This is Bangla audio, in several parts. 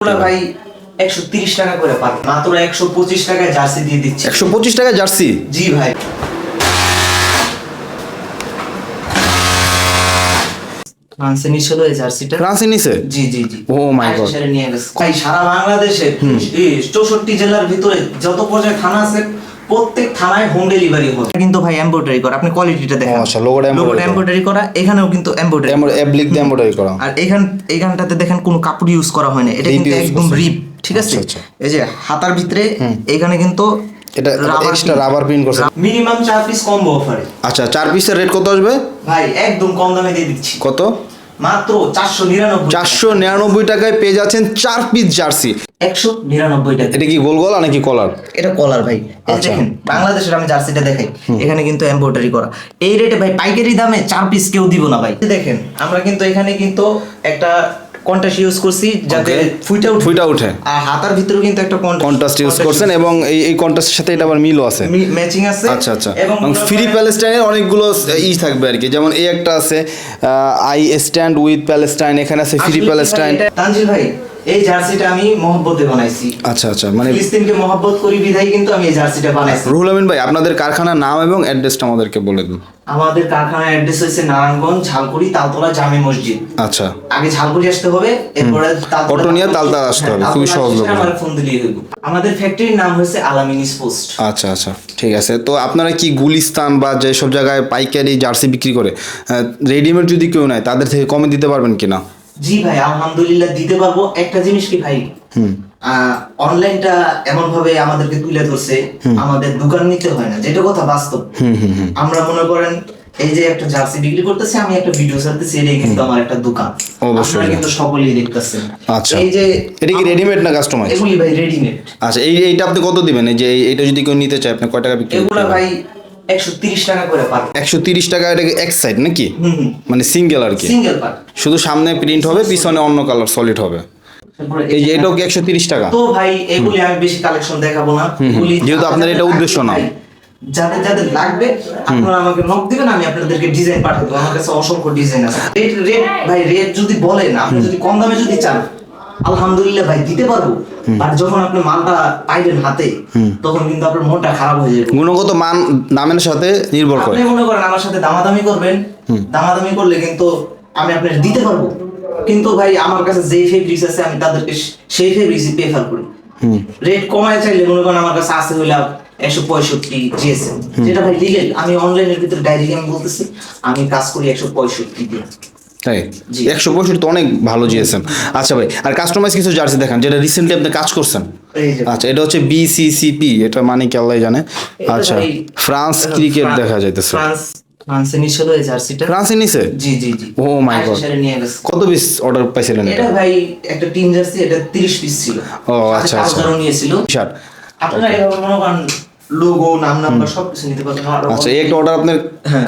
ভাই একশো তিরিশ টাকা করে পাবে। মাত্র একশো পঁচিশ টাকায় জার্সি দিয়ে দিচ্ছি। একশো পঁচিশ টাকা জার্সি? জি ভাই। ফ্রান্সে নিছিল এই জার্সিটা। ফ্রান্সে নিছে? জি জি জি। my আইসা নিয়ে গেছে। সারা বাংলাদেশে চৌষট্টি জেলার ভিতরে যত পর্যায়ে থানা আছে প্রত্যেক থানায় হোম ডেলিভারি হবে। কিন্তু ভাই এমব্রয়ডারি করা আপনি কোয়ালিটিটা দেখেন। আচ্ছা, লোগোটা করা। এমব্রয়ডারি করা এখানেও কিন্তু এমব্রয়ডারি অ্যাপ্লিক দিয়ে এমব্রয়ডারি করা। আর এখান এইখানটাতে দেখেন কোনো কাপড় ইউজ করা হয় না এটা কিন্তু একদম রিপ ঠিক আছে? আচ্ছা, আচ্ছা। এই যে হাতার ভিতরে এখানে কিন্তু এটা এক্সট্রা রাবার প্রিন্ট করছে। মিনিমাম চার পিস কম্বো অফারে আচ্ছা চার পিসের রেট কত আসবে? ভাই একদম কম দামে দিয়ে দিচ্ছি। কত? মাত্র চারশো নিরানব্বই চারশো নিরানব্বই টাকায় পেয়ে যাচ্ছেন চার পিস জার্সি একশো নিরানব্বই টাকা এটা কি গোল গলা নাকি কলার? এটা কলার ভাই। আচ্ছা। দেখেন বাংলাদেশের আমি জার্সিটা দেখাই এখানে কিন্তু এমব্রয়ডারি করা। এই রেটে ভাই পাইকারি দামে চার পিস কেউ দিব না ভাই। দেখেন আমরা কিন্তু এখানে কিন্তু একটা ইউজ করছি যাতে ফুইটা উঠে। ফুইটা উঠে। আর হাতার ভিতরেও কিন্তু একটা কন্ট্রাস্ট ইউজ করছেন এবং এই এই কন্ট্রাস্টের সাথে এটা আবার মিলও আছে। ম্যাচিং আছে। আচ্ছা আচ্ছা। এবং ফ্রি প্যালেস্টাইনের অনেকগুলো ই থাকবে আর কি। যেমন এই একটা আছে আই স্ট্যান্ড উইথ প্যালেস্টাইন এখানে আছে ফ্রি প্যালেস্টাইন তানজিল ভাই এই জার্সিটা আমি মহব্বতে বানাইছি। আচ্ছা আচ্ছা মানে ফিলিস্তিনকে মহব্বত করি বিধাই কিন্তু আমি এই জার্সিটা বানাইছি। রুহুল আমিন ভাই আপনাদের কারখানার নাম এবং অ্যাড্রেসটা আমাদেরকে বলে দিন। আমাদের কারখানার অ্যাড্রেস হচ্ছে নারায়ণগঞ্জ ঝালকুড়ি তালতলা জামে মসজিদ। আচ্ছা। আগে ঝালকুড়ি আসতে হবে এরপরে তালতলা- অটো তালতলা আসতে হবে, হ্যাঁ, খুবই সহজ আসলে আমার ফোন দিলেই হইব। আমাদের ফ্যাক্টরির নাম হচ্ছে পোস্ট। আচ্ছা আচ্ছা ঠিক আছে। তো আপনারা কি গুলিস্তান বা যেসব জায়গায় পাইকারি জার্সি বিক্রি করে রেডিমেড যদি কেউ নেয় তাদের থেকে কমে দিতে পারবেন কিনা? জি ভাই আলহামদুলিল্লাহ দিতে পারব। একটা জিনিস কি ভাই? অনলাইনটা এমন ভাবে আমাদেরকে তুলে ধরছে আমাদের দোকান নিতে হয় না। যেটা কথা বাস্তব। আমরা মনে করেন এই যে একটা জার্সি বিক্রি করতেছি আমি একটা ভিডিও ছাড়তেছি এটাই কিন্তু আমার একটা দোকান। অবশ্যই। কিন্তু সকলেই দেখতেছেন। আচ্ছা। এই যে এটা কি রেডিমেড না কাস্টমাইজ এগুলি ভাই রেডিমেড আচ্ছা এই এইটা আপনি কত দিবেন? এই যে এইটা যদি কেউ নিতে চায় আপনি কয় টাকা বিক্রি এগুলা ভাই একশো তিরিশ টাকা করে পার। একশো তিরিশ টাকা এটা এক সাইড নাকি? মানে সিঙ্গেল আর কি? সিঙ্গেল পার শুধু সামনে প্রিন্ট হবে পিছনে অন্য কালার সলিড হবে। এই যে এটাও কি একশো তিরিশ টাকা? তো ভাই এগুলি আমি বেশি কালেকশন দেখাবো না। যেহেতু আপনার এটা উদ্দেশ্য না। যাদের যাদের লাগবে আপনারা আমাকে নক দিবেন আমি আপনাদেরকে ডিজাইন পাঠিয়ে দেবো আমার কাছে অসংখ্য ডিজাইন আছে। রেট রেট ভাই রেট যদি বলেন আপনি যদি কম দামে যদি চান আলহামদুলিল্লাহ ভাই দিতে পারব। আর যখন আপনি মালটা পাইবেন হাতে তখন কিন্তু আপনার মনটা খারাপ হয়ে যাবে। গুণগত মান দামের সাথে নির্ভর করে। আপনি মনে করেন আমার সাথে দামাদামি করবেন দামাদামি করলে কিন্তু আমি আপনার দিতে পারব। কিন্তু ভাই আমার কাছে যে ফেব্রিক্স আছে আমি তাদেরকে সেই ফেব্রিক্সই প্রেফার করি। রেট কমায় চাইলে মনে করেন আমার কাছে আছে হইলে একশো পঁয়ষট্টি জিএসএম যেটা ভাই লিগেল আমি অনলাইনের ভিতরে ডাইরেক্ট আমি বলতেছি আমি কাজ করি একশো পঁয়ষট্টি দিয়ে। তাই? একশো পঁয়ষট্টি তো অনেক ভালো জিএসএম। আচ্ছা ভাই আর কাস্টমাইজ কিছু জার্সি দেখান যেটা রিসেন্টলি আপনি কাজ করছেন। আচ্ছা এটা হচ্ছে বিসিসিপি এটা মানে কি আল্লাহ জানে। আচ্ছা ফ্রান্স ক্রিকেট দেখা যাইতেছে। ফ্রান্স ফ্রান্সে নিছিল এই জার্সিটা ফ্রান্সে নিছে জি জি. সেরে নিয়ে গেছে। কত পিস অর্ডার পাইছিলেন এটা ভাই একটা টিম জার্সি এটা তিরিশ পিস ছিল। ও, আচ্ছা, আচ্ছা। আচ্ছা নিয়েছিল। আপনারা মনে করেন লোগো নাম নাম্বার সব কিছু নিতে পারবেন আচ্ছা এই একটা অর্ডার আপনার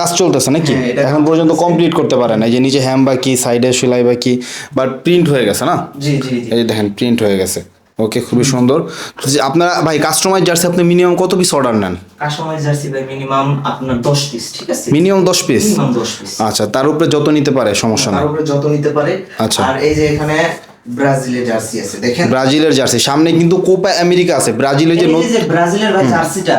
কাজ চলতেছে নাকি? হ্যাঁ, এখন পর্যন্ত কমপ্লিট করতে পারেন এই যে নিচে হ্যাম বা কি সাইডে সেলাই বা কি বাট প্রিন্ট হয়ে গেছে না? জি জি এই দেখেন প্রিন্ট হয়ে গেছে। ওকে খুবই সুন্দর। আপনারা ভাই কাস্টমাইজ জার্সি আপনি মিনিমাম কত পিস অর্ডার নেন? কাস্টমাইজ জার্সি ভাই মিনিমাম আপনার 10 পিস ঠিক আছে? মিনিমাম দশ পিস মিনিমাম 10 পিস আচ্ছা তার উপরে যত নিতে পারে সমস্যা তার উপরে যত নিতে পারে। আচ্ছা। আর এই যে এখানে ব্রাজিলের জার্সি আছে দেখেন? ব্রাজিলের জার্সি সামনে কিন্তু কোপা আমেরিকা আছে ব্রাজিলের যে ব্রাজিলের ভাই জার্সিটা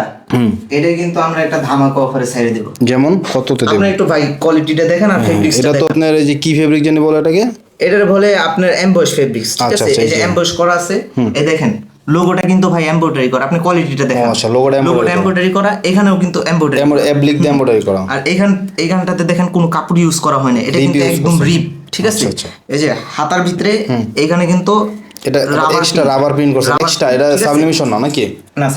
এটা কিন্তু আমরা একটা ধামাকা অফারে ছেড়ে দেব। যেমন কততে দেবেন? আপনি একটু ভাই কোয়ালিটিটা দেখেন আর ফেব্রিক্সটা এটা তো আপনার এই যে কি ফেব্রিক জানি বলে এটাকে? এটার বলে আপনার এমবস ফেব্রিক্স ঠিক আচ্ছা, আছে? আচ্ছা, এই যে এমবস করা আছে এই দেখেন লোগোটা কিন্তু ভাই এমব্রয়ডারি করা আপনি কোয়ালিটিটা দেখেন। আচ্ছা, embroidery লোগোটা এমব্রয়ডারি করা এখানেও কিন্তু এমব্রয়ডারি দিয়ে এমব্রয়ডারি করা। আর এখান এইখানটাতে দেখেন কোনো কাপড় ইউজ করা হয় না এটা কিন্তু একদম রিপ ঠিক আছে? আচ্ছা, আচ্ছা। এই যে হাতার ভিতরে এখানে কিন্তু এটা এক্সট্রা রাবার প্রিন্ট করছে। এক্সট্রা এটা? সাবলিমেশন না নাকি? না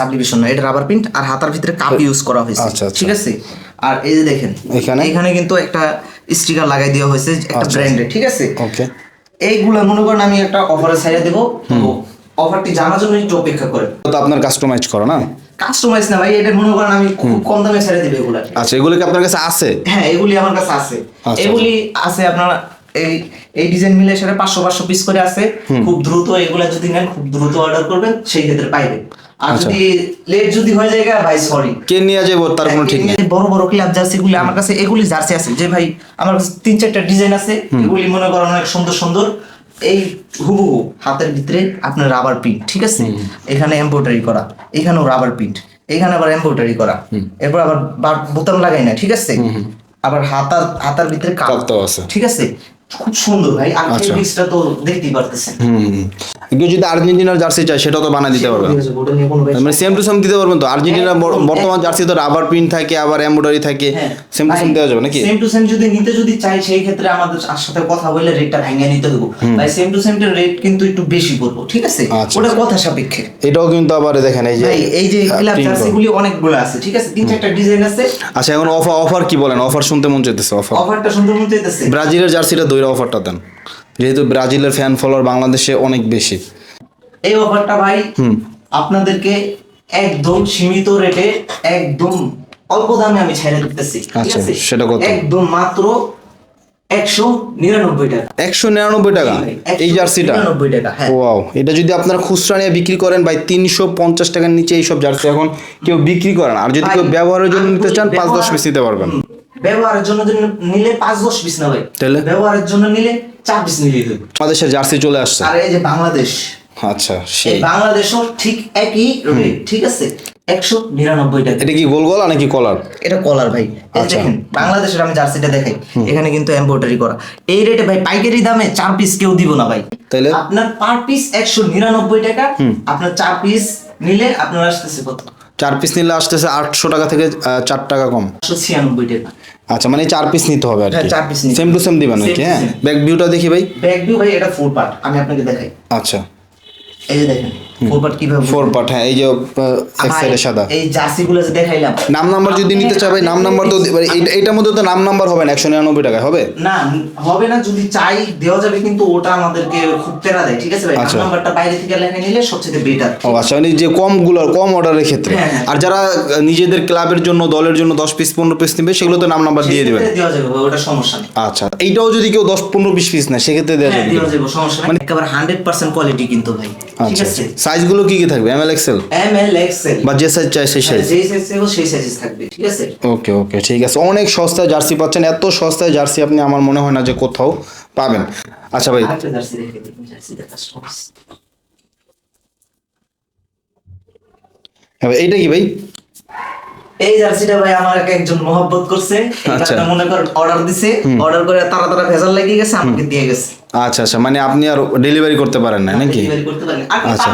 না এটা রাবার প্রিন্ট আর হাতার ভিতরে কাপ ইউজ করা হয়েছে। আচ্ছা। ঠিক আছে? আর এই যে দেখেন এখানে? এখানে কিন্তু একটা স্টিকার লাগাই দেওয়া হয়েছে একটা ব্র্যান্ডের ঠিক আছে? ওকে এইগুলা মনে করেন আমি একটা অফারে ছাইড়ে দেবো। অফারটি জানার জন্য একটু অপেক্ষা করেন। তো আপনার কাস্টমাইজ করা না? কাস্টমাইজ না ভাই এটা মনে করেন আমি খুব কম দামে ছেড়ে দেবো এগুলা আচ্ছা এগুলো কি আপনার কাছে আছে? হ্যাঁ এগুলি আমার কাছে আছে। এগুলি আছে আপনার এই এই ডিজাইন মিলে সেটা পাঁচশো পাঁচশো পিস করে আছে। খুব দ্রুত এগুলা যদি নেন খুব দ্রুত অর্ডার করবেন সেই ক্ষেত্রে পাইবেন। আর আচ্ছা। যদি লেট যদি হয়ে যায় ভাই সরি কে নিয়ে যাব তার কোনো ঠিক নেই। বড় বড় ক্লাব জার্সি গুলি আমার কাছে এগুলি জার্সি আছে। যে ভাই আমার কাছে তিন চারটা ডিজাইন আছে এগুলি মনে করেন অনেক সুন্দর সুন্দর। এই হুবহু হাতের ভিতরে আপনার রাবার প্রিন্ট ঠিক আছে? এখানে এমব্রয়ডারি করা এখানেও রাবার প্রিন্ট এখানে আবার এমব্রয়ডারি করা। এরপর আবার বার- বোতাম লাগাই না ঠিক আছে? আবার হাতার হাতার ভিতরে কাপ আছে। ঠিক আছে? খুব সুন্দর ভাই। আর। ফেব্রিক্সটা তো দেখতেই পারতেছেন। কেউ যদি আর্জেন্টিনার জার্সি চায় সেটাও তো বানিয়ে দিতে পারবে। ওটা নিয়ে কোনো ভাই মানে সেম টু সেম দিতে পারবেন তো? আর্জেন্টিনা বর্তমান জার্সি তো রাবার প্রিন্ট থাকে আবার এমব্রয়ডারি থাকে। সেম টু সেম দেওয়া যাবে নাকি? সেম টু সেম যদি নিতে যদি চাই সেই ক্ষেত্রে আমাদের সাথে কথা বলে রেটটা ভাঙিয়ে নিতে হবে ভাই সেম টু সেম রেট কিন্তু একটু বেশি পড়ব ঠিক আছে? ওটা কথা সাপেক্ষে। এটাও কিন্তু আবার দেখেন এই যে এই যে ক্লাব জার্সিগুলি অনেকগুলো আছে ঠিক আছে? তিন চারটা ডিজাইন আছে। আচ্ছা এখন অফার অফার কি বলেন? অফার শুনতে মন চাইতেছে অফার অফারটা ব্রাজিলের জার্সিটা দইরা অফারটা দেন। যেহেতু ব্রাজিলের ফ্যান ফলোয়ার বাংলাদেশে অনেক বেশি। এই অফারটা ভাই আপনাদেরকে একদম সীমিত রেটে একদম অল্প দামে আমি ছেড়ে দিতেছি। ঠিক আচ্ছা, আছে? সেটা কত? একদম মাত্র একশো নিরানব্বই টাকা। একশো নিরানব্বই টাকা? এই 199 জার্সিটা টাকা হ্যাঁ। ওয়াও এটা যদি আপনারা খুচরা নিয়ে বিক্রি করেন ভাই তিনশো পঞ্চাশ টাকার নিচে এইসব জার্সি এখন কেউ বিক্রি করেন আর যদি কেউ ব্যবহারের জন্য নিতে চান পাঁচ দশ পিস নিতে পারবেন। ব্যবহারের জন্য নিলে পাঁচ দশ পিস না ভাই তাহলে? ব্যবহারের জন্য নিলে চার পিস নিলেই হবে। বাংলাদেশের জার্সি চলে আসছে। আর এই যে বাংলাদেশ আচ্ছা সেই। বাংলাদেশও ঠিক একই রেট ঠিক আছে? একশো নিরানব্বই টাকা। এটা কি গোল গলা নাকি কলার? এটা কলার ভাই। আচ্ছা। দেখেন বাংলাদেশের আমি জার্সিটা দেখাই। এখানে কিন্তু এমব্রয়ডারি করা। এই রেটে ভাই পাইকারি দামে চার পিস কেউ দিব না ভাই। তাইলে? আপনার পার পিস একশো নিরানব্বই টাকা আপনার চার পিস নিলে আপনার আসতেছে কত? চার পিস নিলে আসতেছে আটশো টাকা থেকে চার টাকা কম। ছিয়ানব্বই টাকা। আচ্ছা মানে চার পিস নিতে হবে আর হ্যাঁ, কি। চার পিস সেম টু সেম দিবেন নাকি হ্যাঁ। ব্যাক ভিউটা দেখি ভাই। ব্যাক ভিউ ভাই এটা ফোর পার্ট আমি আপনাকে দেখাই। আচ্ছা। এই যে দেখেন ফোর পার্ট কীভাবে ফোর পার্ট হ্যাঁ এই যে এক সাদা। এই জার্সি যে দেখাইলাম। নাম নাম্বার যদি নিতে চাই নাম নাম্বার তো মানে এইটার মধ্যে তো নাম নাম্বার হবে না একশো নিরানব্বই টাকায় হবে? না হবে না যদি চাই দেওয়া যাবে কিন্তু ওটা আমাদেরকে খুব তেরা দেয় ঠিক আছে ভাই? আচ্ছা। নাম্বারটা বাইরে থেকে লেখা নিলে সবচেয়ে বেটার ও আচ্ছা মানে যে কম কম অর্ডারের ক্ষেত্রে। হ্যাঁ, হ্যাঁ। আর যারা নিজেদের ক্লাবের জন্য দলের জন্য দশ পিস পনেরো পিস নেবে সেগুলো তো নাম নাম্বার দিয়ে দিবেন। দেওয়া যাবে ওটা সমস্যা নেই। আচ্ছা এইটাও যদি কেউ দশ পনেরো পিস পিস নেয় সেক্ষেত্রে দেওয়া হ্যাঁ যাবে সমস্যা নেই। একেবারে হান্ড্রেড পার্সেন্ট কোয়ালিটি কিন্তু ভাই। ঠিক আছে? সাইজগুলো কি কি থাকবে? M L XL M L XL বা যে সাইজ চাই সেই সাইজ যেই সাইজ চাইব সেই সাইজ থাকবে ঠিক আছে? ওকে ওকে ঠিক আছে। অনেক সস্তায় জার্সি পাচ্ছেন। এত সস্তায় জার্সি আপনি আমার মনে হয় না যে কোথাও পাবেন। আচ্ছা ভাই। জার্সি দেখে দিন জার্সিটা কাস্টমাইজ হ্যাঁ এইটা কি ভাই? এই জার্সিটা ভাই আমার এক একজন মহব্বত করছে। এই আচ্ছা। মনে কর অর্ডার দিছে। অর্ডার করে তারা তারা ভেজাল লাগিয়ে গেছে আমাকে দিয়ে গেছে। আচ্ছা আচ্ছা মানে আপনি আর ডেলিভারি করতে পারেন না নাকি? আচ্ছা।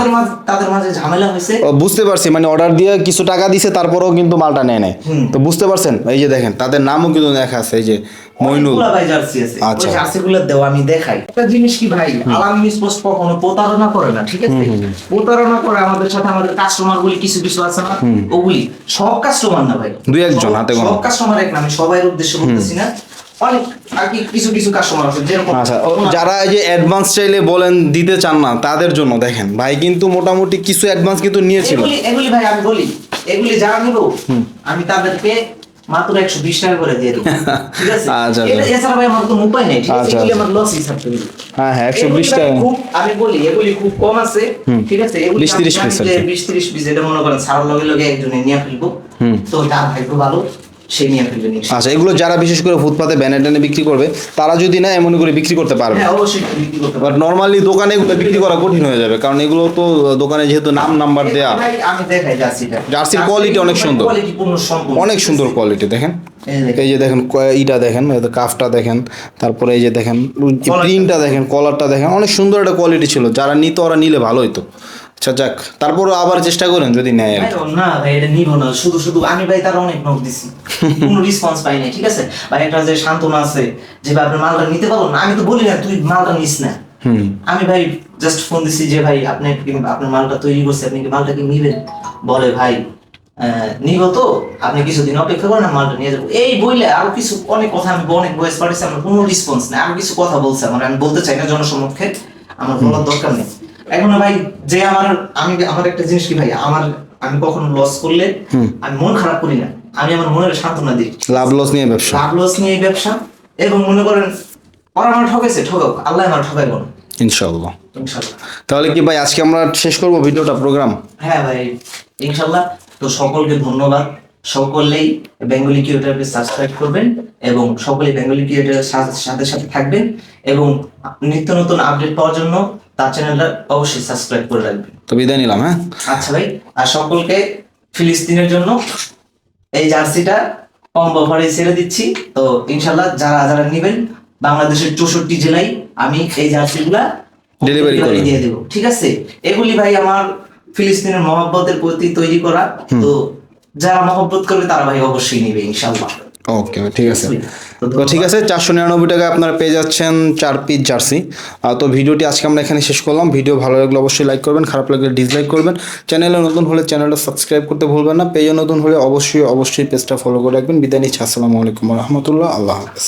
তাদের মাঝে ঝামেলা হয়েছে। বুঝতে পারছি মানে অর্ডার দিয়ে কিছু টাকা দিছে তারপরেও কিন্তু মালটা নেয় নাই। তো বুঝতে পারছেন? এই যে দেখেন তাদের নামও কিন্তু লেখা আছে এই যে মইনুল। আচ্ছা। ওই জার্সি গুলো দেওয়া আমি দেখাই। একটা জিনিস কি ভাই আলাম স্পোর্টস কখনো প্রতারণা করে না ঠিক আছে? প্রতারণা করে আমাদের সাথে আমাদের কাস্টমার গুলি কিছু কিছু আছে না ওগুলি সব কাস্টমার না ভাই। দুই একজন হাতে গোনা। সব কাস্টমার এক না আমি সবাই উদ্দেশ্য করতেছি না। অনেক আর কি কিছু কিছু কাস্টমার আছে যেরকম আচ্ছা যারা এই যে অ্যাডভান্স চাইলে বলেন দিতে চান না তাদের জন্য দেখেন ভাই কিন্তু মোটামুটি কিছু অ্যাডভান্স কিন্তু নিয়েছিল। এগুলি ভাই আমি বলি এগুলি যারা নিব আমি তাদেরকে মাত্র একশো বিশ টাকা করে দিয়ে দেবো। ঠিক আছে? আচ্ছা, আচ্ছা। এছাড়া ভাই আমার কোনো উপায় নেই ঠিক আছে? এগুলি। আমার লস হিসাব থেকে হ্যাঁ হ্যাঁ একশো বিশ টাকা। খুব আমি বলি এগুলি খুব কম আছে ঠিক আছে? এগুলি 20 30 piece বিশ তিরিশ পিস এটা মনে করেন সারার লগে লগে একজনে নিয়ে ফেলব। তো যার ভাগ্য ভালো। নিয়ে আচ্ছা এগুলো যারা বিশেষ করে ফুটপাতে ব্যানে ট্যানে বিক্রি করবে তারা যদি না এমন করে বিক্রি করতে পারবে। হ্যাঁ বাট নর্মালি দোকানে এগুলো বিক্রি করা কঠিন হয়ে যাবে কারণ এগুলো তো দোকানে যেহেতু নাম নাম্বার দেয়া। আমি দেখাই জার্সিটা জার্সির কোয়ালিটি অনেক সুন্দর। অনেক সুন্দর কোয়ালিটি দেখেন। এই যে দেখেন। ইটা দেখেন কাফটা দেখেন তারপরে এই যে দেখেন প্রিন্টটা দেখেন কলারটা দেখেন অনেক সুন্দর একটা কোয়ালিটি ছিল। যারা নিত ওরা নিলে ভালো হতো আচ্ছা যাক তারপরও আবার চেষ্টা করেন যদি নেয় না ভাই এটা নিব না। শুধু শুধু আমি ভাই তার অনেক নক দিছি। কোনো রেসপন্স পাই নাই ঠিক আছে? ভাই একটা যে সান্ত্বনা আছে যে ভাই আপনার মালটা নিতে পারো না আমি তো বলি না তুই মালটা নিস না। আমি ভাই জাস্ট ফোন দিছি যে ভাই আপনি আপনার মালটা তৈরি করছে আপনি কি মালটা কি নিবেন? বলে ভাই নিব তো আপনি কিছুদিন অপেক্ষা করেন মালটা নিয়ে যাব। এই বইলে আরও কিছু অনেক কথা আমি অনেক বয়স পাঠিয়েছি আমার কোনো রেসপন্স নেই আরও কিছু কথা বলছে আমার আমি বলতে চাই না জনসমক্ষে আমার বলার দরকার নেই। এখন ভাই যে আমার আমি আমার একটা জিনিস কি ভাই আমার আমি কখনো লস করলে আমি মন খারাপ করি না। আমি আমার মনের সান্ত্বনা দিই। লাভ লস নিয়ে ব্যবসা। লাভ লস নিয়ে ব্যবসা। এবং মনে করেন ওরা আমার ঠকেছে ঠকাক আল্লাহ আমার ঠকাইব না। ইনশাল্লাহ ইনশাল্লাহ তাহলে কি ভাই আজকে আমরা শেষ করব ভিডিওটা প্রোগ্রাম? হ্যাঁ ভাই ইনশাল্লাহ তো সকলকে ধন্যবাদ। সকলেই বেঙ্গলি কিউটারকে সাবস্ক্রাইব করবেন এবং সকলেই বেঙ্গলি কিউটারের সাথে সাথে থাকবেন। এবং নিত্য নতুন আপডেট পাওয়ার জন্য তার চ্যানেলটা অবশ্যই সাবস্ক্রাইব করে রাখবেন। তো বিদায় নিলাম হ্যাঁ? আচ্ছা ভাই আর সকলকে ফিলিস্তিনের জন্য এই জার্সিটা কম অফারে ছেড়ে দিচ্ছি। তো ইনশাল্লাহ যারা যারা নেবেন বাংলাদেশের চৌষট্টি জেলায় আমি এই জার্সিগুলা Delivery করে দিয়ে দেবো। ঠিক আছে? এগুলি ভাই আমার ফিলিস্তিনের মহব্বতের প্রতি তৈরি করা। তো যারা মহব্বত করবে তারা ভাই অবশ্যই নেবে ইনশাল্লাহ ওকে ঠিক আছে। তো ঠিক আছে চারশো নিরানব্বই টাকায় আপনারা পেয়ে যাচ্ছেন চার পিস জার্সি তো ভিডিওটি আজকে আমরা এখানে শেষ করলাম। ভিডিও ভালো লাগলে অবশ্যই লাইক করবেন খারাপ লাগলে ডিসলাইক করবেন। চ্যানেলে নতুন হলে চ্যানেলটা সাবস্ক্রাইব করতে ভুলবেন না। পেজে নতুন হলে অবশ্যই অবশ্যই পেজটা ফলো করে রাখবেন। বিদায় নিচ্ছি আসসালামু আলাইকুম রহমতুল্লাহ। আল্লাহ হাফেজ।